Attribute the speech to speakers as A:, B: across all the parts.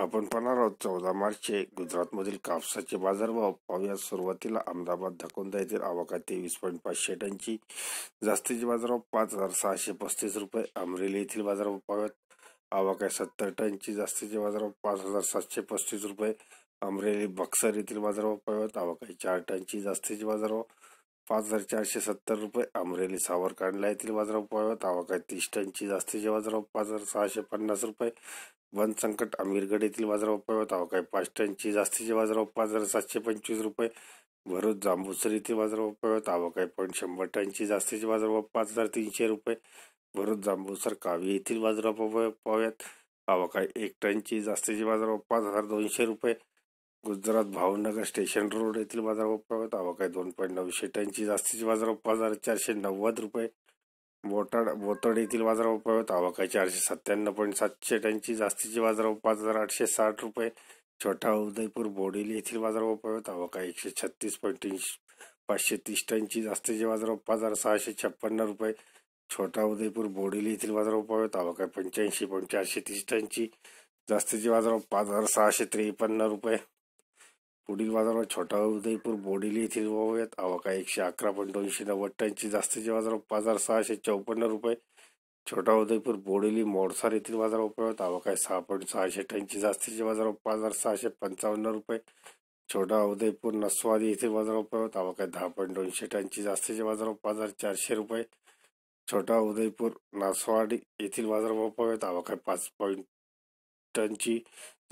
A: आपण पाहणार आहोत चौदा मार्चचे गुजरातमधील कापसाचे बाजारभाव. पाहूया सुरुवातीला अहमदाबाद धकोंदा येथील आवाका तेवीस पॉईंट पाचशे टनची. जास्तीचे बाजारभाव पाच हजार सहाशे पस्तीस रुपये. अमरेली येथील बाजारभाव पाहूयात. आवाका आहे सत्तर टनची जास्तीचे बाजारभाव पाच हजार सातशे पस्तीस रुपये. अमरेली बक्सर येथील बाजारभाव पाहूयात. आवक चार टनची जास्तीचे बाजारभाव पाच हजार चारशे सत्तर रुपये. अमरेली सावरकांडला येथील बाजारभाव पाहूयात. आवक तीस टनची जास्तीचे बाजारभाव पाच हजार सहाशे पन्नास रुपये. वन संकट अमीरगड येथील बाजारभाव पाहत आहो काय पाच टनची जास्तीचे बाजारभाव पाच हजार सातशे पंचवीस रुपये भरूच जांबूसर येथील बाजारभाव पाहत आहो काय पण शंभर टनची जास्तीचे बाजारभाव पाच हजार तीनशे रुपये भरूच जांबूसर कावी येथील बाजारभाव पाहूयात आहो काय एक टनची जास्तीचे बाजारभाव पाच हजार दोनशे रुपये गुजरात भावनगर स्टेशन रोड येथील बाजारभाव पाहत आहो काय दोन पॉईंट नऊशे टनची जास्तीचे बाजारभाव पाच हजार चारशे नव्वद रुपये बोटाड बोतड येथील बाजारभाव पाहत आवक चारशे सत्त्याण्णव पॉईंट सातशे टनची जास्तीची बाजारभाव पाच हजार आठशे साठ रुपये. छोटा उदयपूर बोडेली येथील बाजारभाव पाहत आवाका एकशे छत्तीस पॉईंट तीनशे पाचशे तीस टनची जास्तीचे बाजारभाव पाच हजार सहाशे छप्पन्न रुपये. छोटा उदयपूर बोडेली येथील बाजारभाव पाहत आवाका पंच्याऐंशी पॉईंट चारशे तीस टनची जास्तीचे बाजारभाव पाच हजार सहाशे त्रेपन्न रुपये. पुढील बाजारभाव छोटा उदयपूर बोडेली येथील वावयात आवाका एकशे अकरा पॉईंट दोनशे नव्वद टनची जास्तीचे बाजार पाच हजार सहाशे चौपन्न रुपये. छोटा उदयपूर बोडेली मोडसार येथील बाजार उपयोग आवक सहा पॉईंट सहाशे टनची जास्तीचे बाजार पाच हजार सहाशे पंचावन्न रुपये. छोटा उदयपूर नसवादी येथील बाजार उपयोग आवक दहा पॉईंट दोनशे टनची जास्तीचे बाजार पाच हजार चारशे रुपये. छोटा उदयपूर नासवाडी येथील बाजारभाव पाहूयात आवक पाच पॉईंट टनची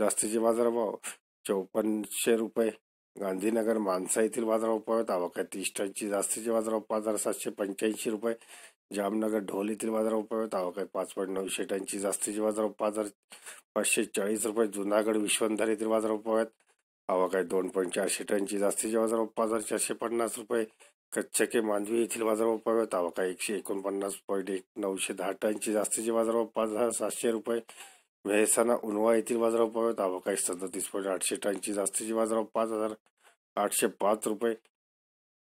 A: जास्तीचे बाजारभाव चौपन्नशे रुपये. गांधीनगर माणसा येथील बाजारभाव पाहत आवक तीस टनची जास्तीचे बाजारभाव पाच हजार सातशे पंच्याऐंशी रुपये. जामनगर ढोल येथील बाजारभाव पाहत आवक पाच पॉईंट नऊशे टनची जास्तीचे बाजारभाव पाच हजार पाचशे चाळीस रुपये. जुनागड विश्वंधर येथील बाजारभाव पाहत आवाकाय दोन पॉईंट चारशे टनची जास्तीचे बाजारभाव पाच हजार चारशे पन्नास रुपये. कच्छके मांडवी येथील बाजारभाव पाहत आवक एकशे एकोणपन्नास पॉईंट एक नऊशे दहा टनची जास्तीचे बाजारभाव पाच हजार सातशे रुपये. व्हेसाना उन्वा येथील बाजारावर पाहत अवकाश सदतीस पॉईंट आठशे टनची जास्तीची बाजारावर पाच हजार आठशे पाच रुपये.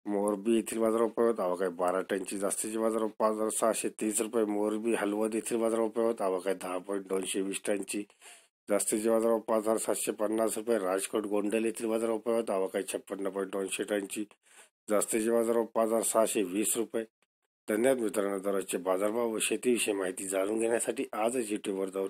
A: मोरबी येथील बाजारावर पाहत अवकाश बारा टनची जास्तीची बाजारावर पाच हजार सहाशे तीस रुपये. मोरबी हलवद येथील बाजारावर पाहत अवकाश दहा पॉईंट दोनशे वीस टनची जास्तीची बाजारावर पाच हजार सातशे पन्नास रुपये. राजकोट गोंडल येथील बाजारावर पाहत अवकाश छप्पन्न पॉईंट दोनशे टनची जास्तीची बाजारावर पाच हजार सहाशे वीस रुपये. धन्यवाद मित्रांनो दररोजचे बाजारभाव व शेतीविषयी माहिती जाणून घेण्यासाठी आजच युट्यूबवर जाऊन